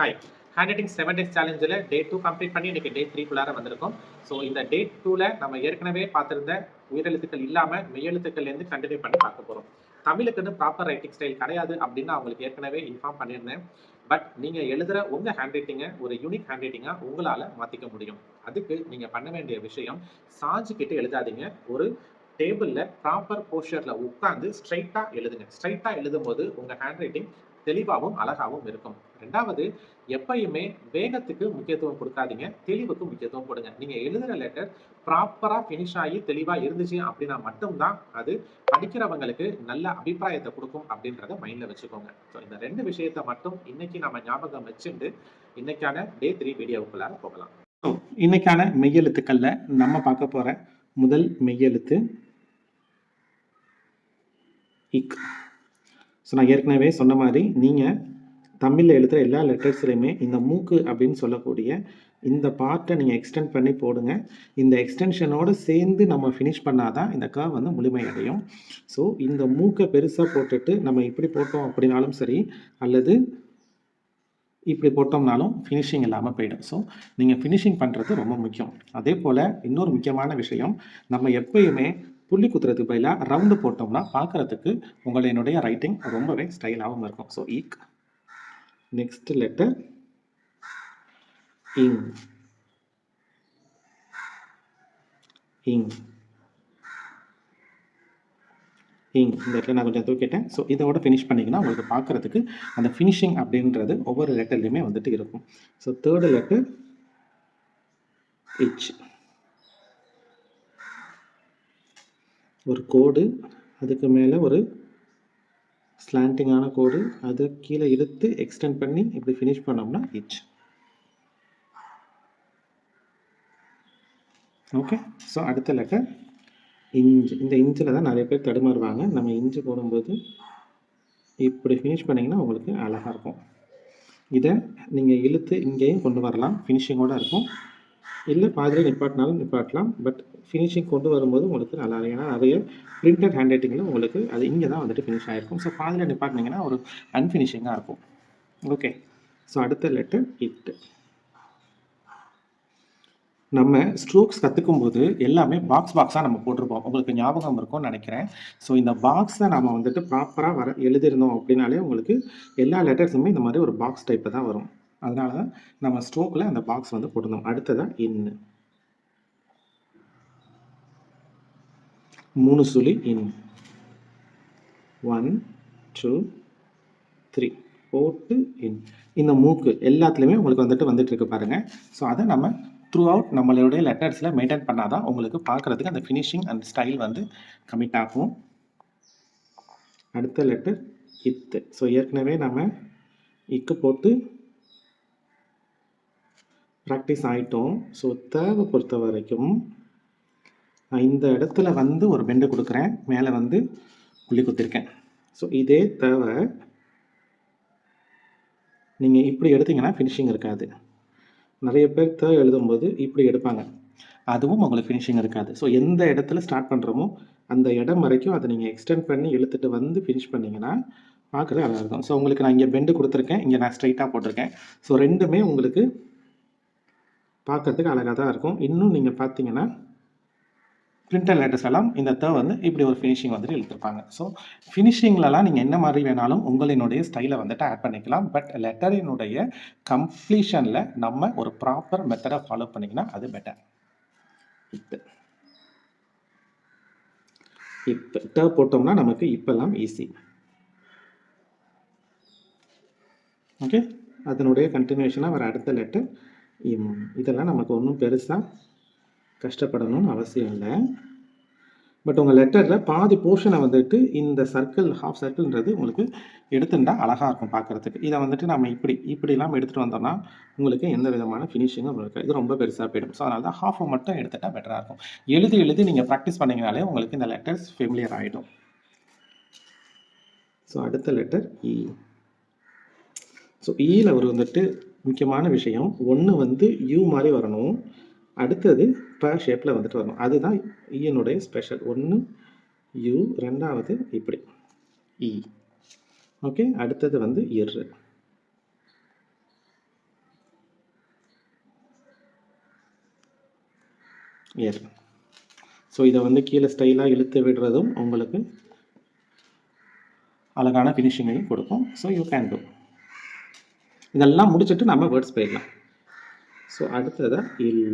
Hi hand writing seven days சேலஞ்சில் day two complete பண்ணி இன்றைக்கி டே த்ரீக்குள்ளார வந்திருக்கும். ஸோ இந்த டே டூவில் நம்ம ஏற்கனவே பார்த்திருந்த உயிரெழுத்துக்கள் இல்லாமல் மெய்யெழுத்துக்கள்லேருந்து கண்டினியூ பண்ணி பார்க்க போகிறோம் தமிழுக்குன்னு ப்ராப்பர் ரைட்டிங் ஸ்டைல் கிடையாது அப்படின்னு அவங்களுக்கு ஏற்கனவே இன்ஃபார்ம் பண்ணியிருந்தேன். பட் நீங்கள் எழுதுகிற உங்கள் ஹேண்ட் ரைட்டிங்கை ஒரு யூனிக் ஹேண்ட் ரைட்டிங்காக உங்களால் மாற்றிக்க முடியும். அதுக்கு நீங்கள் பண்ண வேண்டிய விஷயம் சாஞ்சிக்கிட்டு எழுதாதீங்க. ஒரு டேபிளில் ப்ராப்பர் போஸ்டரில் உட்காந்து ஸ்ட்ரைட்டாக எழுதுங்க. ஸ்ட்ரைட்டாக எழுதும் போது உங்கள் ஹேண்ட் ரைட்டிங் தெளிவாகவும் அழகாகவும் இருக்கும். ரெண்டாவது எப்பயுமே வேகத்துக்கு முக்கியத்துவம் கொடுக்காதீங்க தெளிவுக்கு முக்கியத்துவம் கொடுங்க. நீங்க எழுதுற லெட்டர் ப்ராப்பரா ஃபினிஷ் ஆகி தெளிவா இருந்துச்சு அப்படின்னா மட்டும்தான் அது படிக்கிறவங்களுக்கு நல்ல அபிப்பிராயத்தை கொடுக்கும் அப்படின்றத மைண்ட்ல வச்சுக்கோங்க. ஸோ இந்த ரெண்டு விஷயத்தை மட்டும் இன்னைக்கு நம்ம ஞாபகம் வச்சுட்டு இன்னைக்கான டே த்ரீ வீடியோவுக்குள்ளார போகலாம். இன்னைக்கான மெய்யெழுத்துக்கள்ல நம்ம பார்க்க போற முதல் மெய்யெழுத்து இக். ஸோ நான் ஏற்கனவே சொன்ன மாதிரி நீங்கள் தமிழில் எழுதுகிற எல்லா லெட்டர்ஸ்லையுமே இந்த மூக்கு அப்படின்னு சொல்லக்கூடிய இந்த பார்ட்டை நீங்கள் எக்ஸ்டெண்ட் பண்ணி போடுங்க. இந்த எக்ஸ்டென்ஷனோடு சேர்ந்து நம்ம ஃபினிஷ் பண்ணாதான் இந்த கர்வ் வந்து முழுமையடையும். ஸோ இந்த மூக்கை பெருசாக போட்டுட்டு நம்ம இப்படி போட்டோம் அப்படின்னாலும் சரி அல்லது இப்படி போட்டோம்னாலும் ஃபினிஷிங் இல்லாமல் போயிடும். ஸோ நீங்கள் ஃபினிஷிங் பண்ணுறது ரொம்ப முக்கியம். அதே போல் இன்னொரு முக்கியமான விஷயம் நம்ம எப்பயுமே புள்ளி குத்துறதுக்கு பதிலாக ரவுண்டு போட்டோம்னா பார்க்குறதுக்கு உங்களினுடைய ரைட்டிங் ரொம்பவே ஸ்டைலாகவும் இருக்கும். ஸோ ஈக். நெக்ஸ்ட் லெட்டர் இங் இங் இங் இந்த இடத்துல நான் கொஞ்சம் தூக்கிட்டேன். ஸோ இதோட ஃபினிஷ் பண்ணிங்கன்னா உங்களுக்கு பார்க்குறதுக்கு அந்த ஃபினிஷிங் அப்படின்றது ஒவ்வொரு லெட்டர்லையுமே வந்துட்டு இருக்கும். ஸோ தேர்டு லெட்டர் இச் ஒரு கோடு அதுக்கு மேலே ஒரு ஸ்லாண்டிங்கான கோடு அதை கீழே இழுத்து எக்ஸ்டெண்ட் பண்ணி இப்படி ஃபினிஷ் பண்ணோம்னா இச் ஓகே ஸோ அடுத்த லெட்டர் இஞ்சு இந்த இஞ்சில் தான் நிறைய பேர் தடுமாறுவாங்க. நம்ம இஞ்சி போடும்போது இப்படி ஃபினிஷ் பண்ணிங்கன்னா உங்களுக்கு அழகாக இருக்கும். இதை நீங்கள் இழுத்து இங்கேயும் கொண்டு வரலாம். ஃபினிஷிங்கோடு இருக்கும். இல்லை பாதியில் நிப்பாட்டினாலும் நிப்பாட்டலாம். பட் ஃபினிஷிங் கொண்டு வரும்போது உங்களுக்கு நல்லா இருக்கும். ஏன்னா நிறைய பிரிண்டட் ஹேண்ட் ரைட்டிங்கில் உங்களுக்கு அது இங்கே தான் வந்துட்டு ஃபினிஷ் ஆகிருக்கும் ஸோ பாதியில் நிப்பாட்டினீங்கன்னா ஒரு அன்ஃபினிஷிங்காக இருக்கும். ஓகே ஸோ அடுத்த லெட்டர் இட்டு நம்ம ஸ்ட்ரோக்ஸ் கற்றுக்கும் போது எல்லாமே பாக்ஸ் பாக்ஸாக நம்ம போட்டிருப்போம். உங்களுக்கு ஞாபகம் இருக்கும்னு நினைக்கிறேன். ஸோ இந்த பாக்ஸை நம்ம வந்துட்டு ப்ராப்பராக வர எழுதியிருந்தோம் அப்படின்னாலே உங்களுக்கு எல்லா லெட்டர்ஸுமே இந்த மாதிரி ஒரு பாக்ஸ் டைப்பில் தான் வரும். அதனால தான் நம்ம ஸ்ட்ரோக்கில் அந்த பாக்ஸ் வந்து போட்டிருந்தோம். அடுத்ததாக இன்னு மூணு சுழி இன் ஒன் டூ த்ரீ போட்டு இன் இந்த மூக்கு எல்லாத்துலேயுமே உங்களுக்கு வந்துட்டு வந்துட்டு இருக்கு பாருங்கள் ஸோ அதை நம்ம த்ரூ அவுட் நம்மளுடைய லெட்டர்ஸில் மெயின்டைன் பண்ணாதான் உங்களுக்கு பார்க்குறதுக்கு அந்த ஃபினிஷிங் அண்ட் ஸ்டைல் வந்து கமிட் ஆகும். அடுத்த லெட்டர் இத்து ஸோ ஏற்கனவே நம்ம இக்கு போட்டு ப்ராக்டிஸ் ஆகிட்டோம் ஸோ தேவை பொறுத்த வரைக்கும் நான் இந்த இடத்துல வந்து ஒரு பெண்டு கொடுக்குறேன். மேலே வந்து புள்ளி குத்திருக்கேன். ஸோ இதே தேவை நீங்கள் இப்படி எடுத்தீங்கன்னா ஃபினிஷிங் இருக்காது. நிறைய பேர் தேவை எழுதும்போது இப்படி எடுப்பாங்க. அதுவும் உங்களுக்கு ஃபினிஷிங் இருக்காது. ஸோ எந்த இடத்துல ஸ்டார்ட் பண்ணுறோமோ அந்த இடம் வரைக்கும் அதை நீங்கள் எக்ஸ்டெண்ட் பண்ணி இழுத்துட்டு வந்து ஃபினிஷ் பண்ணிங்கன்னா பார்க்குறது அழகாக இருக்கும். ஸோ உங்களுக்கு நான் இங்கே பெண்டு கொடுத்துருக்கேன். இங்கே நான் ஸ்ட்ரைட்டாக போட்டிருக்கேன். ஸோ ரெண்டுமே உங்களுக்கு பார்க்கறதுக்கு அழகாக தான் இருக்கும். இன்னும் நீங்கள் பார்த்தீங்கன்னா பிரிண்டர் லேட்டர்ஸ் எல்லாம் இந்த தேர்வ் வந்து இப்படி ஒரு ஃபினிஷிங் வந்துட்டு இழுத்துருப்பாங்க. ஸோ ஃபினிஷிங்லலாம் நீங்கள் என்ன மாதிரி வேணாலும் உங்களினுடைய ஸ்டைலை வந்துட்டு ஆட் பண்ணிக்கலாம். பட் லெட்டரினுடைய கம்ப்ளீஷனில் நம்ம ஒரு ப்ராப்பர் மெத்தடை ஃபாலோ பண்ணிங்கன்னா அது பெட்டர் இப்போ. இப்போ ட போட்டோம்னா நமக்கு இப்பெல்லாம் ஈஸி ஓகே அதனுடைய கண்டினியூஷனாக வர அடுத்த லெட்டர் இதெல்லாம் நமக்கு ஒன்றும் பெருசாக கஷ்டப்படணும்னு அவசியம் இல்லை. பட் உங்கள் லெட்டரில் பாதி போர்ஷனை வந்துட்டு இந்த சர்க்கிள் ஹாஃப் சர்க்கிள்ன்றது உங்களுக்கு எடுத்துட்டா அழகாக இருக்கும் பார்க்குறதுக்கு இதை வந்துட்டு நம்ம இப்படி இப்படிலாம் எடுத்துகிட்டு வந்தோம்னா உங்களுக்கு எந்த விதமான ஃபினிஷிங்கும் உங்களுக்கு இது ரொம்ப பெருசாக போயிடும். ஸோ அதனால தான் ஹாஃபை மட்டும் எடுத்துட்டால் பெட்டராக இருக்கும். எழுதி எழுதி நீங்கள் ப்ராக்டிஸ் பண்ணிங்கனாலே உங்களுக்கு இந்த லெட்டர்ஸ் ஃபெமிலியர் ஆகிடும் ஸோ அடுத்த லெட்டர் இ ஸோ இயில் ஒரு வந்துட்டு முக்கியமான விஷயம். ஒன்று வந்து யூ மாதிரி வரணும். அடுத்தது ப ஷேப்பில் வந்துட்டு வரணும். அதுதான் ஈயனுடைய ஸ்பெஷல் ஒன்று யூ ரெண்டாவது இப்படி. E. இ ஓகே அடுத்தது வந்து இர் எர் ஸோ இதை வந்து கீழே ஸ்டைலாக இழுத்து விடுறதும் உங்களுக்கு அழகான ஃபினிஷிங்கையும் கொடுக்கும். ஸோ யூ கேன் டூ இதெல்லாம் முடிச்சுட்டு நம்ம வேர்ட்ஸ் போயிடலாம். ஸோ அடுத்ததாக இல்.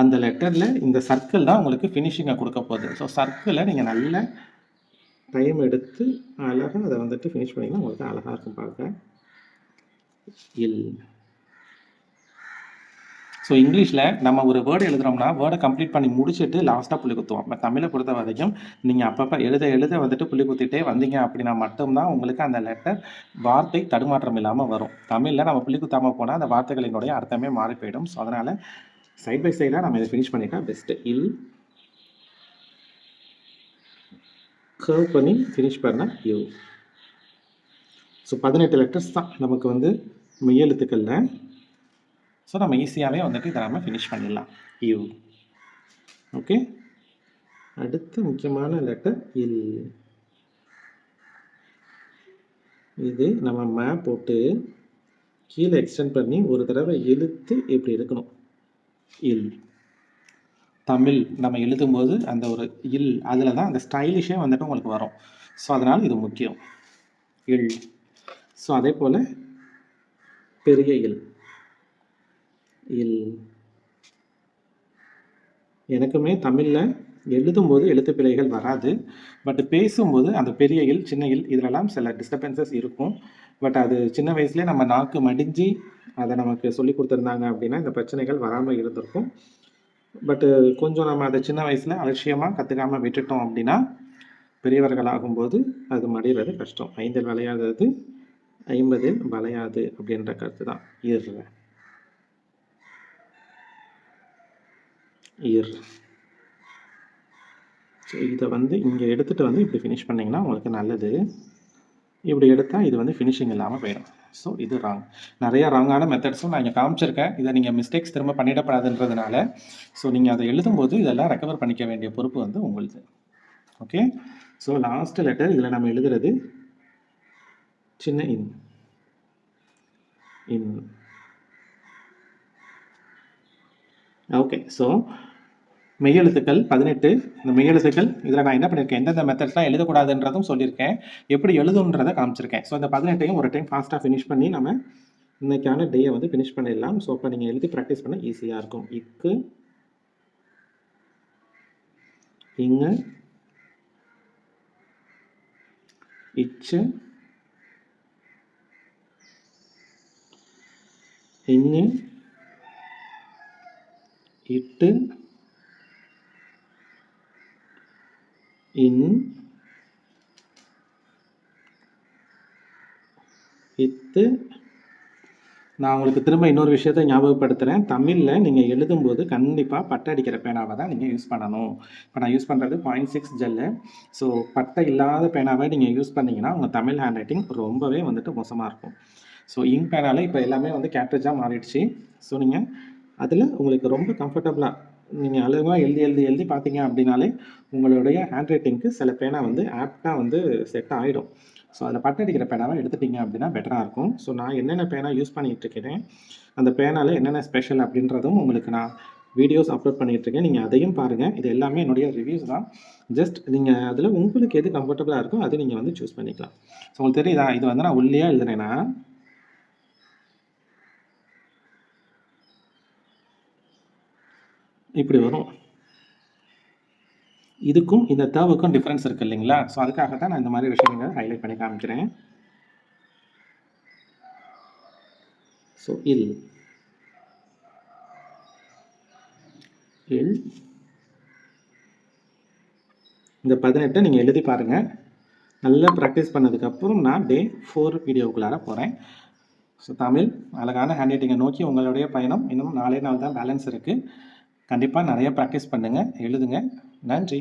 அந்த லெட்டரில் இந்த சர்க்கிள் தான் உங்களுக்கு ஃபினிஷிங்கை கொடுக்க போகுது. ஸோ சர்க்கிளை நீங்கள் நல்ல டைம் எடுத்து அழகாக அதை வந்துட்டு ஃபினிஷ் பண்ணிங்கன்னா உங்களுக்கு அழகாக இருக்கும் பார்க்க இல். ஸோ இங்கிலீஷில் நம்ம ஒரு வேர்டு எழுதுறோம்னா வேர்டை கம்ப்ளீட் பண்ணி முடிச்சுட்டு லாஸ்ட்டாக புள்ளி குத்துவோம். இப்போ தமிழை பொறுத்த வரைக்கும் நீங்கள் அப்பப்போ எழுத எழுத வந்துட்டு புள்ளி குத்திட்டே வந்தீங்க அப்படின்னா மட்டும்தான் உங்களுக்கு அந்த லெட்டர் வார்த்தை தடுமாற்றம் இல்லாமல் வரும். தமிழில் நம்ம புள்ளி குத்தாமல் போனால் அந்த வார்த்தைகளினுடைய அர்த்தமே மாறி போயிடும். ஸோ அதனால் சைட் பை சைடாக நம்ம இதை ஃபினிஷ் பண்ணிட்டா பெஸ்ட்டு இல் கர்வ் பண்ணி ஃபினிஷ் பண்ண யூ ஸோ பதினெட்டு லெட்டர்ஸ் தான் நமக்கு வந்து மெய்யெழுத்துக்களில் ஸோ நம்ம ஈஸியாகவே வந்துட்டு இதை நம்ம ஃபினிஷ் பண்ணிடலாம். யூ ஓகே அடுத்த முக்கியமான லெட்டர் இல் இது நம்ம மே போட்டு கீழே எக்ஸ்டெண்ட் பண்ணி ஒரு தடவை இழுத்து இப்படி இருக்கணும்? இல் தமிழ் நம்ம எழுதும்போது அந்த ஒரு இல் அதில் தான் அந்த ஸ்டைலிஷே வந்துட்டு உங்களுக்கு வரும். ஸோ அதனால் இது முக்கியம். இல் ஸோ அதே போல் பெரிய இல் இல். எனக்குமே தமிழில் எழுதும்போது எழுத்து பிழைகள் வராது. பட் பேசும்போது அந்த பெரிய இல் சின்ன இல் இதிலெல்லாம் சில டிஸ்டர்பன்சஸ் இருக்கும். பட் அது சின்ன வயசுலேயே நம்ம நாக்கு மடிஞ்சு அதை நமக்கு சொல்லி கொடுத்துருந்தாங்க அப்படின்னா இந்த பிரச்சனைகள் வராமல் இருந்திருக்கும். பட்டு கொஞ்சம் நம்ம அதை சின்ன வயசில் அலட்சியமாக கற்றுக்காமல் விட்டுட்டோம் அப்படின்னா பெரியவர்கள் ஆகும்போது அது மடிகிறது கஷ்டம். ஐந்தில் விளையாதது ஐம்பதில் வளையாது அப்படின்ற கருத்து தான் இர். இயர். ஸோ இதை வந்து இங்கே எடுத்துகிட்டு வந்து இப்படி ஃபினிஷ் பண்ணிங்கன்னா உங்களுக்கு நல்லது. இப்படி எடுத்தால் இது வந்து ஃபினிஷிங் இல்லாமல் போயிடும். ஸோ இது ராங் நிறையா ராங்கான மெத்தட்ஸும் நான் இங்கே காமிச்சிருக்கேன். இதை நீங்கள் மிஸ்டேக்ஸ் திரும்ப பண்ணிடப்படாதுன்றதுனால. ஸோ நீங்கள் அதை எழுதும்போது இதெல்லாம் ரெக்கவர் பண்ணிக்க வேண்டிய பொறுப்பு வந்து உங்களுது. ஓகே ஸோ லாஸ்ட் லெட்டர் இதில் நம்ம எழுதுறது சின்ன இன். இன். ஓகே ஸோ மெய்யெழுத்துக்கள் பதினெட்டு. இந்த மெய்யெழுத்துக்கள் இதில் நான் என்ன பண்ணியிருக்கேன் எந்தெந்த மெத்தட்ஸ்லாம் எழுதக்கூடாதுன்றதும் சொல்லியிருக்கேன். எப்படி எழுதுன்றதை காமிச்சிருக்கேன். ஸோ இந்த பதினெட்டையும் ஒரு டைம் ஃபாஸ்ட்டாக ஃபினிஷ் பண்ணி நம்ம இன்னைக்கான டேயை வந்து ஃபினிஷ் பண்ணிடலாம். ஸோ அப்போ நீங்கள் எழுதி ப்ராக்டிஸ் பண்ண ஈஸியாக இருக்கும். இக்கு இங்கு இச்சு இங்கு இட்டு இன் இத்து நான் உங்களுக்கு திரும்ப இன்னொரு விஷயத்தை ஞாபகப்படுத்துகிறேன் தமிழில் நீங்கள் எழுதும்போது கண்டிப்பாக பட்டை அடிக்கிற பேனாவை தான் நீங்கள் யூஸ் பண்ணணும். இப்போ நான் யூஸ் பண்ணுறது பாயிண்ட் சிக்ஸ் ஜெல்லு ஸோ பட்டை இல்லாத பேனாவை நீங்கள் யூஸ் பண்ணிங்கன்னா உங்கள் தமிழ் ஹேண்ட் ரைட்டிங் ரொம்பவே வந்துட்டு மோசமாக இருக்கும். ஸோ இங்க் பேனால் இப்போ எல்லாமே வந்து கேட்ரேஜாக மாறிடுச்சு. ஸோ நீங்கள் அதில் உங்களுக்கு ரொம்ப கம்ஃபர்டபுளாக நீங்கள் அழகாக எழுதி எழுதி எழுதி பார்த்தீங்க அப்படின்னாலே உங்களுடைய ஹேண்ட் ரைட்டிங்க்கு சில பேனா வந்து ஆப்டாக வந்து செட் ஆகிடும் ஸோ அதில் பட்டு அடிக்கிற பேனாவை எடுத்துட்டீங்க அப்படின்னா பெட்டராக இருக்கும். ஸோ நான் என்னென்ன பேனா யூஸ் பண்ணிகிட்டு இருக்கிறேன் அந்த பேனால என்னென்ன ஸ்பெஷல் அப்படின்றதும் உங்களுக்கு நான் வீடியோஸ் அப்லோட் பண்ணிகிட்ருக்கேன் இருக்கேன். நீங்கள் அதையும் பாருங்கள் இது எல்லாமே என்னுடைய ரிவ்யூஸ் தான். ஜஸ்ட் நீங்கள் அதில் உங்களுக்கு எது கம்ஃபர்டபுளாக இருக்கோ அது நீங்கள் வந்து சூஸ் பண்ணிக்கலாம். ஸோ உங்களுக்கு தெரியுதா? இது வந்து நான் உள்ளியாக எழுதுனேன்னா இப்படி வரும். இதுக்கும் இந்த தேவுக்கும் டிஃப்ரென்ஸ் இருக்கு இல்லைங்களா? ஸோ அதுக்காக தான் நான் இந்த மாதிரி விஷயங்களை ஹைலைட் பண்ணி காமிக்கிறேன். ஸோ இல் இல் இந்த பதினெட்டை நீங்கள் எழுதி பாருங்கள் நல்லா ப்ராக்டிஸ் பண்ணதுக்கப்புறம் நான் டே ஃபோர் வீடியோக்குள்ளார போகிறேன் ஸோ தமிழ் அழகான ஹேண்ட் ரைட்டிங்கை நோக்கி உங்களுடைய பயணம். இன்னும் நாலே நாள் தான் பேலன்ஸ் இருக்குது கண்டிப்பாக நிறைய ப்ராக்டிஸ் பண்ணுங்கள் எழுதுங்க. நன்றி.